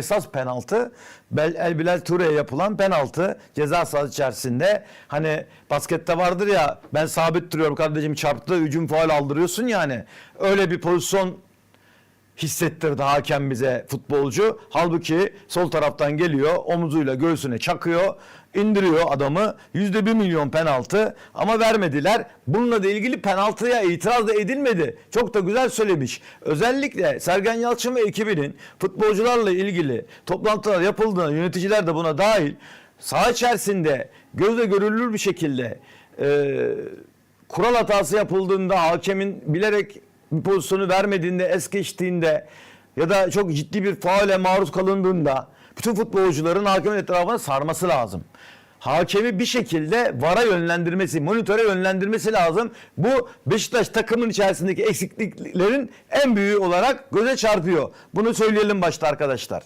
esas penaltı Bel, El Bilal Ture'ye yapılan penaltı ceza sahası içerisinde. Hani baskette vardır ya ben sabit duruyorum kardeşim çarptı hücum faul aldırıyorsun yani. Öyle bir pozisyon hissettirdi hakem bize futbolcu. Halbuki sol taraftan geliyor omuzuyla göğsüne çakıyor indiriyor adamı. Yüzde bir milyon penaltı ama vermediler. Bununla da ilgili penaltıya itiraz da edilmedi. Çok da güzel söylemiş. Özellikle Sergen Yalçın ve ekibinin futbolcularla ilgili toplantılar yapıldığında yöneticiler de buna dahil saha içerisinde gözle görülür bir şekilde e, kural hatası yapıldığında hakemin bilerek pozisyonu vermediğinde, es geçtiğinde ya da çok ciddi bir faale maruz kalındığında bütün futbolcuların hakemin etrafına sarması lazım. Hakemi bir şekilde VAR'a yönlendirmesi, monitöre yönlendirmesi lazım. Bu Beşiktaş takımın içerisindeki eksikliklerin en büyüğü olarak göze çarpıyor. Bunu söyleyelim başta arkadaşlar.